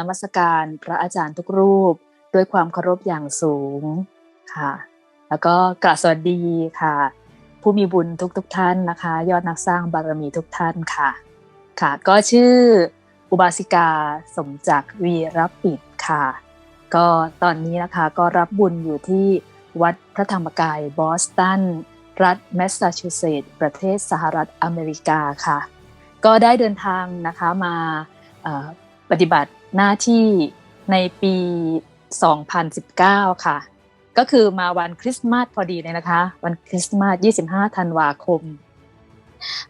นมัสการพระอาจารย์ทุกรูป ด้วยความเคารพอย่างสูงค่ะ แล้วก็กราบสวัสดีค่ะ ผู้มีบุญทุกทุกท่านนะคะ ยอดนักสร้างบารมีทุกท่านค่ะ ค่ะ ก็ชื่ออุบาสิกาสมจักวีรับปิดค่ะ ก็ตอนนี้นะคะก็รับบุญอยู่ที่วัดพระธรรมกายบอสตัน รัฐแมสซาชูเซตส์ประเทศสหรัฐอเมริกาค่ะ ก็ได้เดินทางนะคะมาปฏิบัติ หน้าที่ในปี 2019 ค่ะ ก็คือมาวันคริสต์มาสพอดีเลยนะคะ วันคริสต์มาส 25 ธันวาคม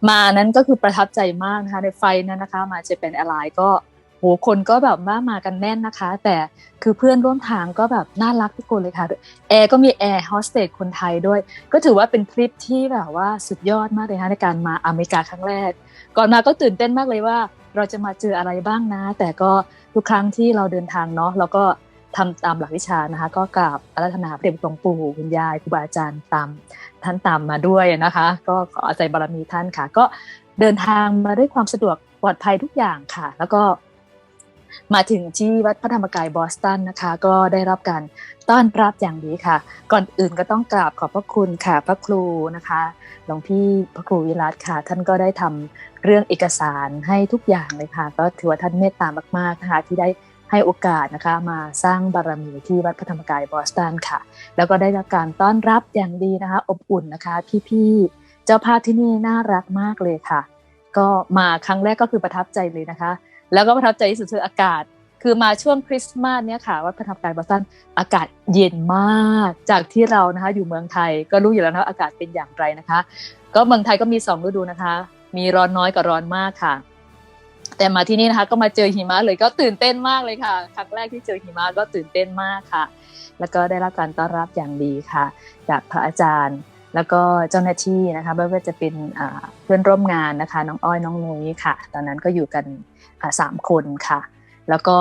มานั้นก็คือประทับใจมากนะคะในไฟนั้นนะคะ มาจะเป็นอะไรก็โหคนก็แบบมามากันแน่นนะคะ แต่คือเพื่อนร่วมทางก็แบบน่ารักทุกคนเลยค่ะแอร์ก็มีแอร์โฮสเตสคนไทยด้วย ก็ถือว่าเป็นทริปที่แบบว่าสุดยอดมากเลยค่ะในการมาอเมริกาครั้งแรก ก่อนมาก็ตื่นเต้นมากเลยว่า เราจะมาเจออะไรบ้างนะ แต่ก็ ทุกครั้งที่เราเดินทางเนาะเราก็ทำตามหลักวิชานะคะ ก็กราบอาราธนาพระเดชพระคุณปู่คุณยายครูบาอาจารย์ตามท่านตามมาด้วยนะคะ ก็ขออาศัยบารมีท่านค่ะ ก็เดินทางมาด้วยความสะดวกปลอดภัยทุกอย่างค่ะ แล้วก็ มาถึงที่วัดพระธรรมกายบอสตันนะคะ ก็ได้รับการต้อนรับอย่างดีค่ะ ก่อนอื่นก็ต้องกราบขอบพระคุณค่ะพระครูนะคะหลวงพี่พระครูวิรัตค่ะ ท่านก็ได้ทำเรื่องเอกสารให้ทุกอย่างเลยค่ะ ก็ถือว่าท่านเมตตามากๆนะคะที่ได้ให้โอกาสนะคะมาสร้างบารมีที่วัดพระธรรมกายบอสตันค่ะ แล้วก็ได้รับการต้อนรับอย่างดีนะคะ อบอุ่นนะคะพี่ๆเจ้าภาพที่นี่น่ารักมากเลยค่ะ ก็มาครั้งแรกก็คือประทับใจเลยนะคะ แล้วก็ประทับใจที่สุดคืออากาศ คือมาช่วงคริสต์มาสเนี่ยค่ะวัดพระธรรมกายบอสตันอากาศเย็นมากจากที่เรานะคะอยู่เมืองไทยก็รู้อยู่แล้วนะอากาศเป็นอย่างไรนะคะ ก็เมืองไทยก็มีสองฤดูนะคะ มีร้อนน้อยกับร้อนมากค่ะ แต่มาที่นี่นะคะก็มาเจอหิมะเลยก็ตื่นเต้นมากเลยค่ะครั้งแรกที่เจอหิมะก็ตื่นเต้นมากค่ะ แล้วก็ได้รับการต้อนรับอย่างดีค่ะ จากพระอาจารย์แล้วก็เจ้าหน้าที่นะคะไม่ว่าจะเป็นเพื่อนร่วมงานนะคะ น้องอ้อยน้องนุ้ยค่ะ ตอนนั้นก็อยู่กัน สามคนค่ะ แล้วก็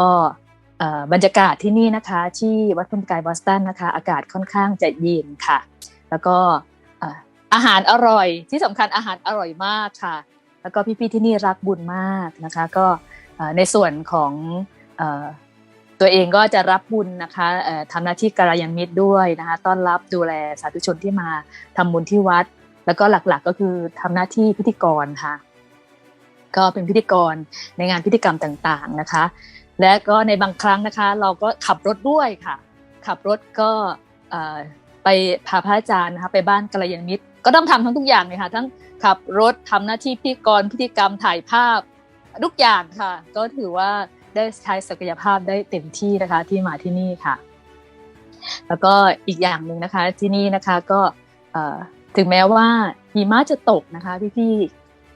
บรรยากาศที่นี่นะคะที่วัดพุทธกายบอสตันนะคะ อากาศค่อนข้างจะเย็นค่ะ แล้วก็อาหารอร่อยที่สำคัญอาหารอร่อยมากค่ะ แล้วก็พี่ๆที่นี่รักบุญมากนะคะ ก็ในส่วนของตัวเองก็จะรับบุญนะคะทำหน้าที่การยันมิตรด้วยนะคะ ต้อนรับดูแลสาธุชนที่มาทำบุญที่วัด แล้วก็หลักๆก็คือทำหน้าที่พิธีกรค่ะ ก็เป็นพิธีกรในงานพิธีกรรมต่างๆนะคะ และก็ในบางครั้งนะคะ เราก็ขับรถด้วยค่ะ ขับรถก็ไปพาพระอาจารย์นะคะไปบ้านกัลยาณมิตร ก็ต้องทำทั้งทุกอย่างเลยค่ะ ทั้งขับรถทำหน้าที่พิธีกรพิธีกรรมถ่ายภาพทุกอย่างค่ะ ก็ถือว่าได้ใช้ศักยภาพได้เต็มที่นะคะที่มาที่นี่ค่ะ แล้วก็อีกอย่างหนึ่งนะคะที่นี่นะคะก็ถึงแม้ว่าหิมะจะตกนะคะพี่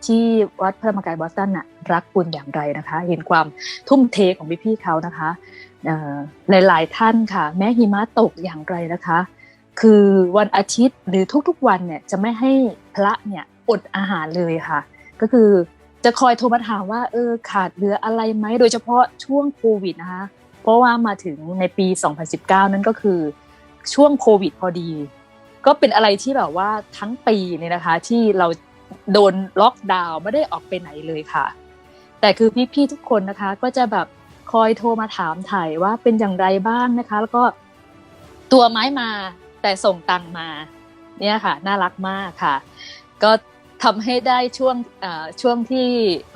ที่วัดพระธรรมกายบอสตันน่ะรักบุญอย่างไรนะคะ เห็นความทุ่มเทของพี่ๆเขานะคะหลายๆท่านค่ะ แม้หิมะตกอย่างไรนะคะ คือวันอาทิตย์หรือทุกๆวันเนี่ยจะไม่ให้พระเนี่ยอดอาหารเลยค่ะ ก็คือจะคอยโทรมาถามว่าเออขาดเหลืออะไรไหมโดยเฉพาะช่วงโควิดนะคะเพราะว่ามาถึงในปี 2019 นั่นก็คือช่วงโควิดพอดี ก็เป็นอะไรที่แบบว่าทั้งปีเนี่ยนะคะ ที่เรา โดนล็อกดาวน์ไม่ได้ออกไปไหนเลยค่ะ แต่คือพี่ๆทุกคนนะคะ ก็จะแบบคอยโทรมาถามถ่ายว่าเป็นอย่างไรบ้างนะคะ แล้วก็ตัวไม้มาแต่ส่งตังมาเนี่ยค่ะ น่ารักมากค่ะ ก็ทำให้ได้ช่วงช่วงที่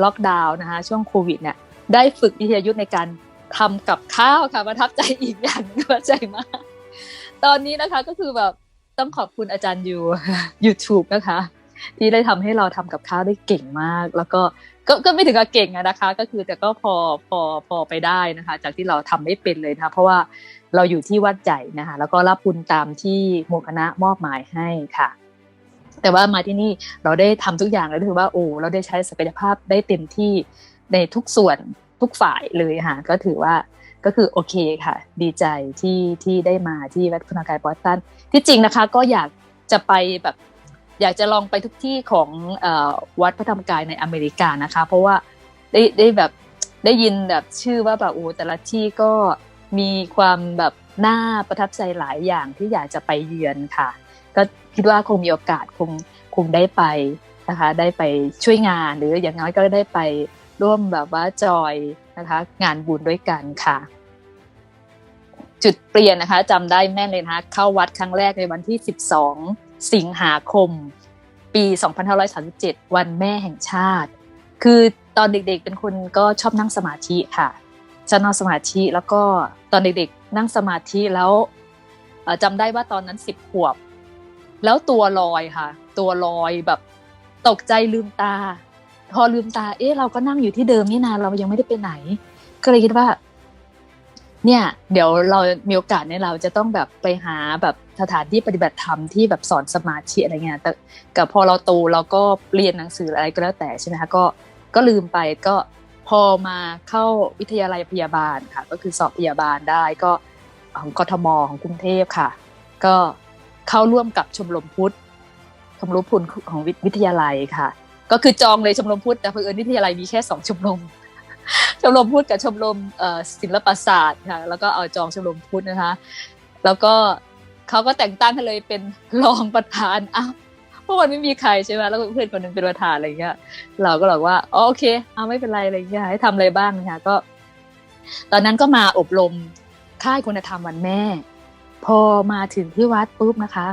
ล็อกดาวน์นะคะช่วงโควิดเนี่ยได้ฝึกวิทยายุทธในการทำกับข้าวค่ะประทับใจอีกอย่างประทับใจมาก ตอนนี้นะคะก็คือแบบต้องขอบคุณอาจารย์ยู YouTube นะคะ ที่ได้ทำให้เราทำกับข้าวได้เก่งมาก แล้วก็ก็ก็ไม่ถึงกับเก่งนะคะ ก็คือแต่ก็พอพอพอไปได้นะคะ จากที่เราทำไม่เป็นเลยนะคะเพราะว่าเราอยู่ที่วัดใหญ่นะคะ แล้วก็รับบุญตามที่หมู่คณะมอบหมายให้ค่ะ แต่ว่ามาที่นี่เราได้ทำทุกอย่างแล้วถือว่าโอ้เราได้ใช้ศักยภาพได้เต็มที่ในทุกส่วนทุกฝ่ายเลยค่ะก็ถือว่าก็คือโอเคค่ะ ดีใจที่ที่ได้มาที่วัดพนากายบอสตันที่จริงนะคะ ก็อยากจะไปแบบ อยากจะลองไปทุกที่ของวัดพระธรรมกายในอเมริกานะคะ เพราะว่าได้ได้แบบได้ยินแบบชื่อว่าแบบโอ้แต่ละที่ก็มีความแบบน่าประทับใจหลายอย่างที่อยากจะไปเยือนค่ะ ก็คิดว่าคงมีโอกาสคงคงได้ไปนะคะ ได้ไปช่วยงานหรืออย่างน้อยก็ได้ไปร่วมแบบว่าจอยนะคะ งานบุญด้วยกันค่ะ จุดเปลี่ยนนะคะจำได้แม่นเลยนะคะเข้าวัดครั้งแรกในวันที่ 12 สิงหาคม ปี 2537 วันแม่แห่งชาติ คือตอนเด็กๆเป็นคนก็ชอบนั่งสมาธิค่ะชอบนั่งสมาธิแล้วก็ตอนเด็กๆ นั่งสมาธิแล้วจำได้ว่าตอนนั้นสิบขวบ แล้วตัวลอยค่ะ ตัวลอยแบบตกใจลืมตา พอลืมตา เอ๊ะเราก็นั่งอยู่ที่เดิมนี่นาเรายังไม่ได้ไปไหน ก็เลยคิดว่า เนี่ย เดี๋ยวเรามีโอกาสเนี่ยเราจะต้องแบบไปหาแบบ สถานที่ปฏิบัติธรรมที่แบบสอนสมาธิอะไรเงี้ยแต่กับพอเราโตเราก็เรียนหนังสืออะไรก็แล้วแต่ใช่ไหมคะก็ก็ลืมไปก็พอมาเข้าวิทยาลัยพยาบาลค่ะ ก็คือสอบพยาบาลได้ก็ของกทมของกรุงเทพค่ะ ก็เข้าร่วมกับชมรมพุทธชมรมพุทธของวิทยาลัยค่ะ ก็คือจองเลยชมรมพุทธแต่เพื่อนวิทยาลัยมีแค่สองชมรมชมรมพุทธกับชมรมศิลปศาสตร์ค่ะแล้วก็เอาจองชมรมพุทธนะคะ แล้วก็ เขาก็แต่งตั้งให้เลยเป็นรองประธานอ้าวเพราะมันไม่มีใครใช่ไหมแล้วเพื่อนคนหนึ่งเป็นประธานอะไรเงี้ย เราก็บอกว่าโอเคเอาไม่เป็นไรอะไรเงี้ยให้ทำอะไรบ้างนะคะก็ ตอนนั้นก็มาอบรมค่ายคุณธรรมวันแม่ พอมาถึงที่วัดปุ๊บนะคะ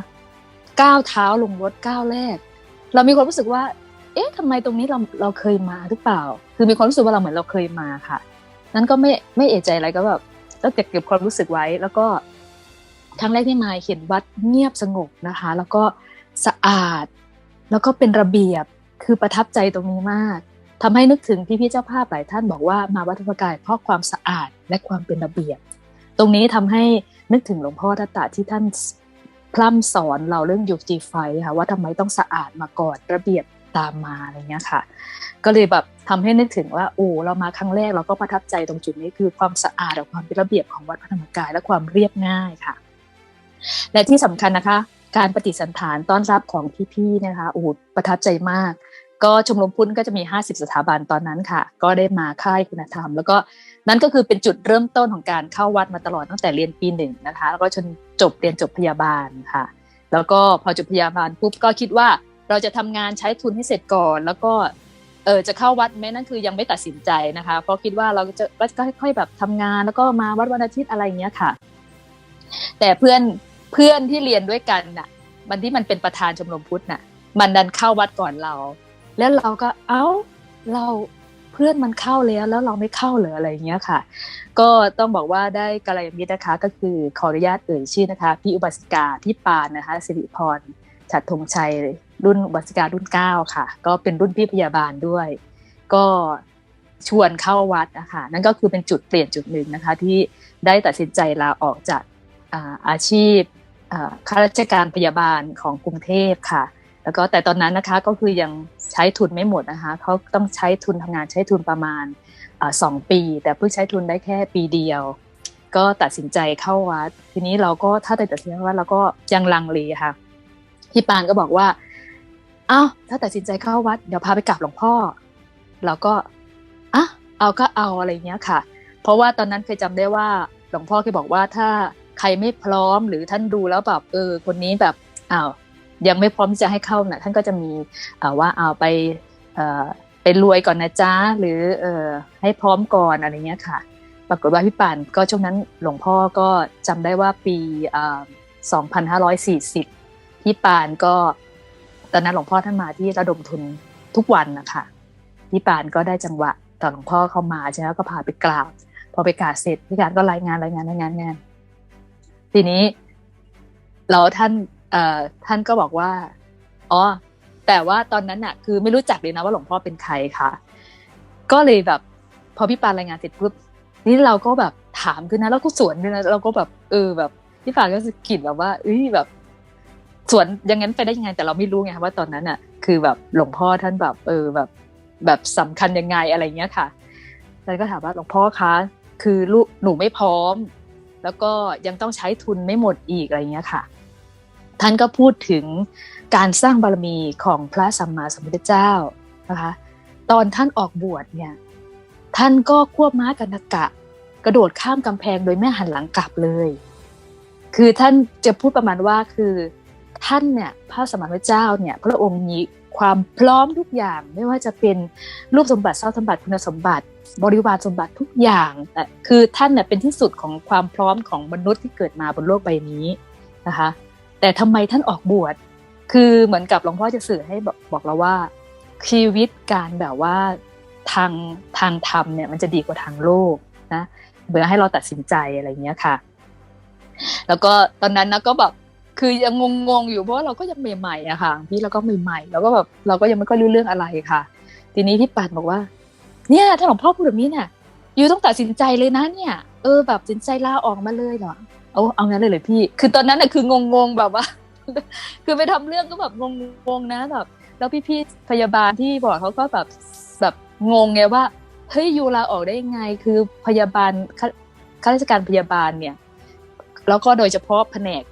ก้าวเท้าลงรถก้าวแรก เรามีความรู้สึกว่า เอ๊ะทำไมตรงนี้เราเราเคยมาหรือเปล่า คือมีความรู้สึกว่าเราเหมือนเราเคยมาค่ะ นั้นก็ไม่ไม่เอะใจอะไรก็แบบต้องเก็บเก็บความรู้สึกไว้แล้วก็ ครั้งแรกที่มาเห็นวัดเงียบสงบนะคะ แล้วก็สะอาด แล้วก็เป็นระเบียบคือประทับใจตรงนี้มากทำให้นึกถึงพี่พี่เจ้าภาพหลายท่านบอกว่ามาวัดธรรมกายเพราะความสะอาดและความเป็นระเบียบ ตรงนี้ทำให้นึกถึงหลวงพ่อทัตตาที่ท่านพร่ำสอนเราเรื่องยุจีไฟค่ะว่าทำไมต้องสะอาดมาก่อนระเบียบตามมาอะไรเงี้ยค่ะ ก็เลยแบบทำให้นึกถึงว่าโอ้เรามาครั้งแรกเราก็ประทับใจตรงจุดนี้คือความสะอาดและความเป็นระเบียบของวัดพระธรรมกายและความเรียบง่ายค่ะ และที่สำคัญนะคะ การปฏิสันฐานต้อนรับของพี่ๆนะคะโอ้ประทับใจมาก ก็ชมรมพุทธก็จะมี 50 สถาบันตอนนั้นค่ะ ก็ได้มาค่ายคุณธรรม แล้วก็นั่นก็คือเป็นจุดเริ่มต้นของการเข้าวัดมาตลอดตั้งแต่เรียนปีหนึ่งนะคะ แล้วก็จนจบเรียนจบพยาบาลค่ะ แล้วก็พอจบพยาบาลปุ๊บก็คิดว่าเราจะทำงานใช้ทุนให้เสร็จก่อน แล้วก็เออจะเข้าวัดแม้นั่นคือยังไม่ตัดสินใจนะคะ เพราะคิดว่าเราจะก็ค่อยๆแบบทำงานแล้วก็มาวัดวันอาทิตย์อะไรเงี้ยค่ะ แต่เพื่อน เพื่อนที่เรียนด้วยกันน่ะ มันที่มันเป็นประธานชมรมพุทธน่ะ มันดันเข้าวัดก่อนเรา แล้วเราก็เอ้าเราเพื่อนมันเข้าแล้วแล้วเราไม่เข้าเหรออะไรเงี้ยค่ะ ก็ต้องบอกว่าได้กระยมิตรนะคะ ก็คือขออนุญาตเอ่ยชื่อนะคะ พี่อุบาสิกาพี่ปานนะคะสิริพรฉัดธงชัยรุ่นอุบาสิการุ่นเก้าค่ะ ก็เป็นรุ่นพี่พยาบาลด้วย ก็ชวนเข้าวัดนะคะนั่นก็คือเป็นจุดเปลี่ยนจุดหนึ่งนะคะ ที่ได้ตัดสินใจลาออกจากอาชีพ ข้าราชการพยาบาลของกรุงเทพค่ะ แล้วก็แต่ตอนนั้นนะคะก็คือยังใช้ทุนไม่หมดนะคะเขาต้องใช้ทุนทำงานใช้ทุนประมาณสองปี แต่เพิ่งใช้ทุนได้แค่ปีเดียว ก็ตัดสินใจเข้าวัด ทีนี้เราก็ถ้าตัดสินใจว่าเราก็ยังลังเลค่ะพี่ปานก็บอกว่าอ้าวถ้าตัดสินใจเข้าวัดเดี๋ยวพาไปกราบหลวงพ่อ เราก็อะเอาก็เอาอะไรเงี้ยค่ะ เพราะว่าตอนนั้นเคยจำได้ว่าหลวงพ่อเคยบอกว่าถ้า ใครไม่พร้อมหรือท่านดูแล้วแบบเออคนนี้แบบอ้าวยังไม่พร้อมที่จะให้เข้านะ่ะ ท่านก็จะมีว่าเอาไปไปรวยก่อนนะจ๊ะหรือเออให้พร้อมก่อนอะไรเงี้ยค่ะ ปรากฏว่าพี่ป่านก็ช่วงนั้นหลวงพ่อก็จำได้ว่าปี2540 พี่ป่านก็ตอนนั้นหลวงพ่อท่านมาที่ระดมทุนทุกวันนะคะพี่ป่านก็ได้จังหวะตอนหลวงพ่อเข้ามาใช่ไหมก็พาไปกราบพอไปกราบเสร็จพี่การก็รายงานรายงานรายงานงาน ทีนี้แล้วท่านเอ่อท่านก็บอกว่าอ๋อแต่ว่าตอนนั้นน่ะ คือไม่รู้จักเลยนะว่าหลวงพ่อเป็นใครค่ะ ก็เลยแบบ พอพี่ปานรายงานเสร็จปุ๊บนี่เราก็แบบถามขึ้นนะแล้วก็สวนด้วยนะเราก็แบบเออแบบพี่ปานก็สะกิดแบบว่าเอ้ยแบบสวนยังงั้นไปได้ยังไง แต่เราไม่รู้ไงว่าตอนนั้นอะ คือแบบหลวงพ่อท่านแบบ เออแบบ แบบสำคัญยังไงอะไรเงี้ยค่ะแล้วก็ถามว่าหลวงพ่อคะคือลูกหนูไม่พร้อม แล้วก็ยังต้องใช้ทุนไม่หมดอีกอะไรเงี้ยค่ะ ท่านก็พูดถึงการสร้างบารมีของพระสัมมาสัมพุทธเจ้านะคะ ตอนท่านออกบวชเนี่ย ท่านก็ควบม้ากันตกะ กระโดดข้ามกำแพงโดยไม่หันหลังกลับเลย คือท่านจะพูดประมาณว่าคือท่านเนี่ยพระสมมาพระเจ้าเนี่ย พระองค์มี ความพร้อมทุกอย่าง ไม่ว่าจะเป็นรูปสมบัติเทรัพย์สมบัติคุณสมบัติ บริวารสมบัติทุกอย่างแต่คือท่านเนี่ยเป็นที่สุดของความพร้อมของมนุษย์ที่เกิดมาบนโลกใบนี้นะคะ แต่ทำไมท่านออกบวชคือเหมือนกับหลวงพ่อจะสื่อให้บอกบอกเราว่า ชีวิตการแบบว่าทางทางธรรมเนี่ยมันจะดีกว่าทางโลกนะเบื่อให้เราตัดสินใจอะไรเงี้ยค่ะ แล้วก็ตอนนั้นนะก็แบบ คือยังงงๆอยู่เพราะว่าเราก็ยังใหม่ๆอะค่ะ พี่เราก็ใหม่ๆแล้วก็แบบเราก็ยังไม่ค่อยรู้เรื่องอะไรค่ะ ทีนี้พี่ปัดบอกว่า เนี่ยถ้าหลวงพ่อพูดแบบนี้เนี่ยยูต้องตัดสินใจเลยนะเนี่ย เออแบบตัดสินใจลาออกมาเลยเหรอเอาเอางั้นเลยเลยพี่ คือตอนนั้นน่ะคืองงๆแบบว่า คือไปทำเรื่องก็แบบงงๆนะแบบแล้วพี่ๆพยาบาลที่บอกเขาก็แบบแบบงงไงว่าเฮ้ยยูลาออกได้ยังไงคือพยาบาลข้าราชการพยาบาลเนี่ย แล้วก็โดยเฉพาะแผนก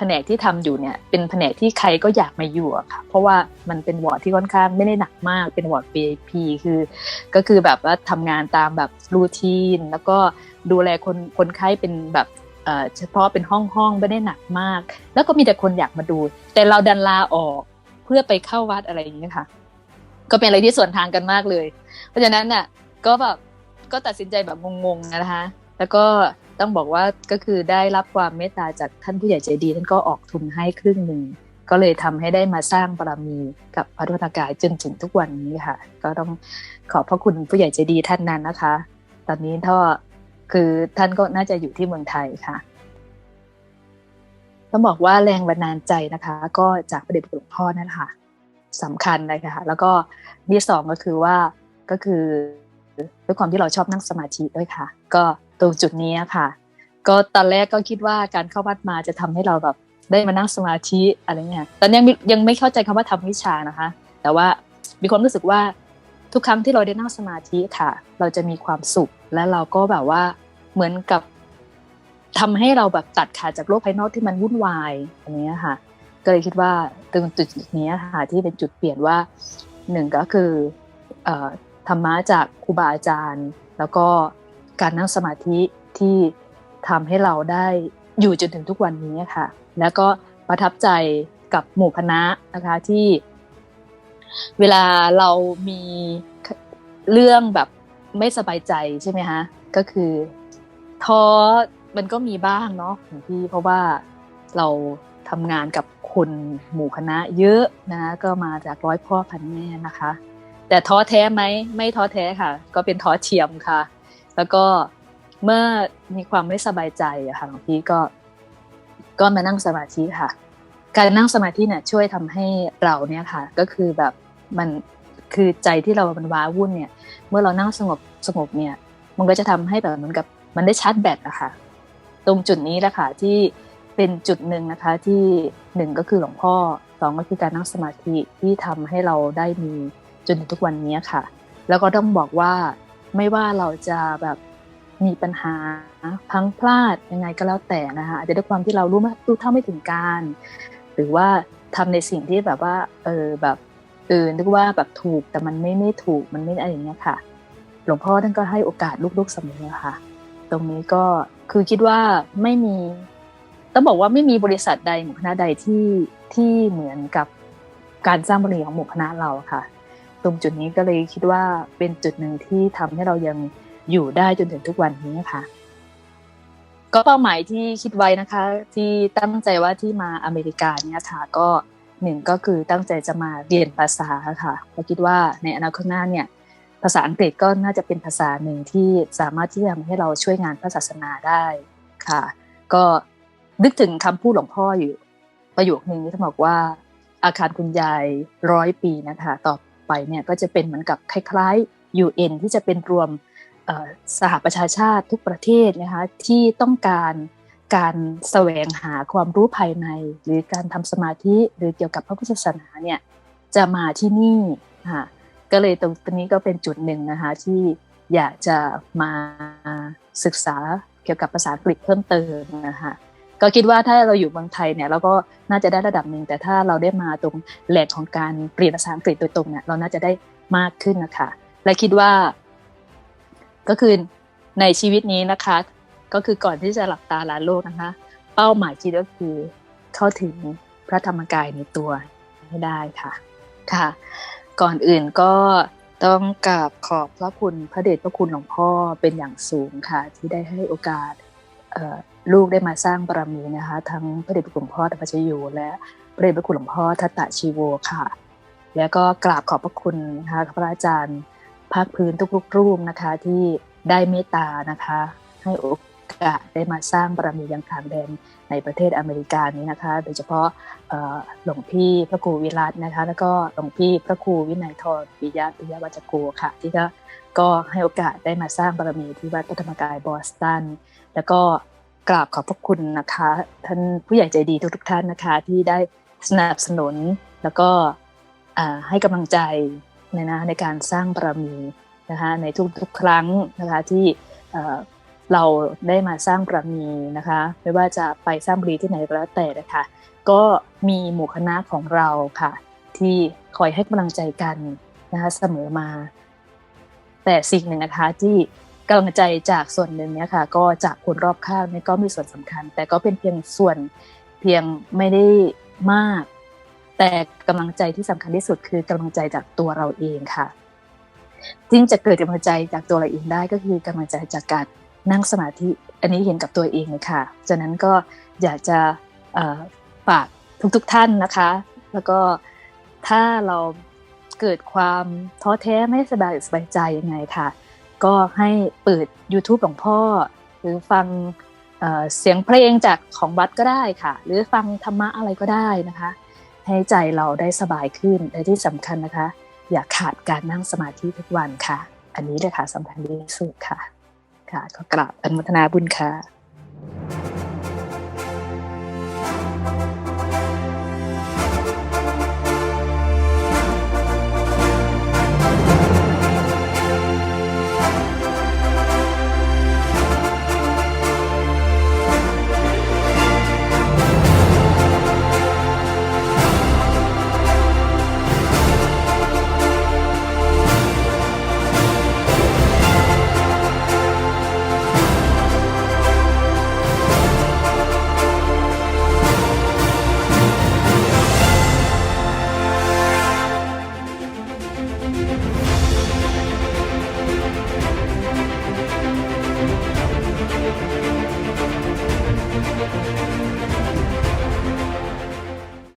ผนกที่ทำอยู่เนี่ย เป็นแผนกที่ใครก็อยากมาอยู่อะค่ะ เพราะว่ามันเป็นวอร์ดที่ค่อนข้างไม่ได้หนักมากเป็นวอร์ด VIP คือ ก็คือแบบว่าทำงานตามแบบรูทีน แล้วก็ดูแลคนคนไข้เป็นแบบเฉพาะเป็นห้องห้องไม่ได้หนักมาก แล้วก็มีแต่คนอยากมาดู แต่เราดันลาออกเพื่อไปเข้าวัดอะไรอย่างเงี้ยค่ะ ก็เป็นอะไรที่ส่วนทางกันมากเลย เพราะฉะนั้นน่ะ ก็แบบก็ตัดสินใจแบบงงๆนะคะ แล้วก็ ต้องบอกว่าก็คือได้รับความเมตตาจากท่านผู้ใหญ่ใจดี ท่านก็ออกทุนให้ครึ่งหนึ่งก็เลยทำให้ได้มาสร้างบารมีกับพระพุทธกายจนถึงทุกวันนี้ค่ะ ก็ต้องขอบพระคุณผู้ใหญ่ใจดีท่านนั้นนะคะ ตอนนี้ท่อคือท่านก็น่าจะอยู่ที่เมืองไทยค่ะต้องบอกว่าแรงบันดาลใจนะคะ ก็จากประเด็จหลวงพ่อนั่นแหละค่ะสำคัญเลยค่ะ แล้วก็ที่สองก็คือว่าก็คือด้วยความที่เราชอบนั่งสมาธิด้วยค่ะ ก็ ตรงจุดนี้ค่ะ ก็ตอนแรกก็คิดว่าการเข้าวัดมาจะทำให้เราแบบได้มานั่งสมาธิอะไรเงี้ยตอนยังยังไม่เข้าใจคำว่าทำวิชานะคะ แต่ว่ามีความรู้สึกว่าทุกครั้งที่เราได้นั่งสมาธิค่ะ เราจะมีความสุขและเราก็แบบว่าเหมือนกับทำให้เราแบบตัดขาดจากโลกภายนอกที่มันวุ่นวายอันนี้ค่ะ ก็เลยคิดว่าตรงจุดนี้ค่ะที่เป็นจุดเปลี่ยนว่าหนึ่งก็คือธรรมะจากครูบาอาจารย์ แล้วก็ การนั่งสมาธิที่ทำให้เราได้อยู่จนถึงทุกวันนี้ค่ะ แล้วก็ประทับใจกับหมู่คณะนะคะที่ เวลาเรามีเรื่องแบบไม่สบายใจใช่ไหมคะก็คือท้อมันก็มีบ้างเนาะพี่เพราะว่าเราทำงานกับคนหมู่คณะเยอะนะก็มาจากร้อยพ่อพันแม่นะคะ แต่ท้อแท้ไหมไม่ท้อแท้ค่ะ ก็เป็นท้อเทียมค่ะ แล้วก็เมื่อมีความไม่สบายใจอะค่ะหลวงพี่ก็ก็มานั่งสมาธิค่ะ การนั่งสมาธิเนี่ยช่วยทำให้เราเนี่ยค่ะ ก็คือแบบมันคือใจที่เรามันว้าวุ่นเนี่ย เมื่อเรานั่งสงบสงบเนี่ย มันก็จะทำให้แบบเหมือนกับมันได้ชาร์จแบตอะค่ะ ตรงจุดนี้แหละค่ะที่เป็นจุดหนึ่งนะคะที่หนึ่งก็คือหลวงพ่อสองก็คือการนั่งสมาธิที่ทำให้เราได้มีจนถึงทุกวันนี้ค่ะ แล้วก็ต้องบอกว่า ไม่ว่าเราจะแบบมีปัญหาพังพลาดยังไงก็แล้วแต่นะคะอาจจะด้วยความที่เรารู้รู้เท่าไม่ถึงการ หรือว่าทำในสิ่งที่แบบว่า เออแบบเออนึกว่าแบบถูกแต่มันไม่ไม่ถูกมันไม่อะไรอย่างเงี้ยค่ะ หลวงพ่อท่านก็ให้โอกาสลูกๆเสมอค่ะ ตรงนี้ก็คือคิดว่าไม่มี ต้องบอกว่าไม่มีบริษัทใดหมู่คณะใดที่ที่เหมือนกับการสร้างบริษัทของหมู่คณะเราค่ะ ตรงจุดนี้ก็เลยคิดว่าเป็นจุดหนึ่งที่ทำให้เรายังอยู่ได้จนถึงทุกวันนี้ค่ะ ก็เป้าหมายที่คิดไว้นะคะ ที่ตั้งใจว่าที่มาอเมริกาเนี่ยค่ะก็หนึ่งก็คือตั้งใจจะมาเรียนภาษาค่ะเราคิดว่าในอนาคตหน้าเนี่ยภาษาอังกฤษก็น่าจะเป็นภาษาหนึ่งที่สามารถที่จะทำให้เราช่วยงานพระศาสนาได้ค่ะ ก็นึกถึงคำพูดหลวงพ่ออยู่ ประโยคนึงที่ท่านบอกว่าอาคารคุณยายร้อยปีนะคะ ต่อ ไปเนี่ยก็จะเป็นเหมือนกับคล้ายๆ UN ที่จะเป็นรวมสหประชาชาติทุกประเทศนะคะที่ต้องการการแสวงหาความรู้ภายใน หรือการทำสมาธิหรือเกี่ยวกับพระพุทธศาสนาเนี่ยจะมาที่นี่ค่ะก็เลยตรงนี้ก็เป็นจุดหนึ่งนะคะที่อยากจะมาศึกษาเกี่ยวกับภาษาอังกฤษเพิ่มเติมนะคะ ก็คิดว่าถ้าเราอยู่เมืองไทยเนี่ยเราก็น่าจะได้ระดับหนึ่งแต่ถ้าเราได้มาตรงแหลกของการเปลี่ยนภาษาอังกฤษโดยตรงเนี่ยเราน่าจะได้มากขึ้นนะคะ และคิดว่า ก็คือในชีวิตนี้นะคะ ก็คือก่อนที่จะหลับตาลาโลกนะคะ เป้าหมายที่ก็คือเข้าถึงพระธรรมกายในตัวให้ได้ค่ะค่ะ ก่อนอื่นก็ต้องกราบขอบพระคุณพระเดชพระคุณหลวงพ่อเป็นอย่างสูงค่ะ ที่ได้ให้โอกาส ลูกได้มาสร้างบารมีนะคะ ทั้งพระเดชพระคุณหลวงพ่อธรรมชโยและพระเดชพระคุณหลวงพ่อทัตตะชีโวค่ะ แล้วก็กราบขอบพระคุณนะคะพระอาจารย์ภาคพื้นทุกๆรูปนะคะที่ได้เมตตานะคะ ให้โอกาสได้มาสร้างบารมียังต่างแดนในประเทศอเมริกานี้นะคะ โดยเฉพาะหลวงพี่พระครูวิรัตนะคะ แล้วก็หลวงพี่พระครูวินัยทรปิยะปิยวัจโกค่ะ ที่ก็ก็ให้โอกาสได้มาสร้างบารมีที่วัดพระธรรมกายบอสตัน แล้วก็กราบขอบพระคุณนะคะ ท่านผู้ใหญ่ใจดีทุกๆท่านนะคะ ที่ได้สนับสนุนแล้วก็ให้กำลังใจในนะในการสร้างบารมีนะคะในทุกๆครั้งนะคะที่เอ่อเราได้มาสร้างบารมีนะคะ ไม่ว่าจะไปสร้างบารมีที่ไหนก็แล้วแต่นะคะก็มีหมู่คณะของเราค่ะ ที่คอยให้กำลังใจกันนะคะเสมอมา แต่สิ่งหนึ่งนะคะที่ กำลังใจจากส่วนหนึ่งเนี่ยค่ะ ก็จากคนรอบข้างนี่ก็มีส่วนสำคัญ แต่ก็เป็นเพียงส่วนเพียงไม่ได้มาก แต่กำลังใจที่สำคัญที่สุดคือกำลังใจจากตัวเราเองค่ะซึ่งจะเกิดกำลังใจจากตัวเราเองได้ก็คือกำลังใจจากการนั่งสมาธิ อันนี้เห็นกับตัวเองเลยค่ะฉะนั้นก็อยากจะฝากทุกๆทท่านนะคะ แล้วก็ถ้าเราเกิดความท้อแท้ไม่สบายสบายใจยังไงค่ะ ก็ให้เปิด YouTube หลวงพ่อ หรือฟังเเสียงเพลงจากของวัดก็ได้ค่ะ หรือฟังธรรมะอะไรก็ได้นะคะ ให้ใจเราได้สบายขึ้นและที่สำคัญนะคะ อย่าขาดการนั่งสมาธิทุกวันค่ะ อันนี้เลยค่ะสำคัญที่สุดค่ะ ค่ะก็กราบอนุโมทนาบุญค่ะ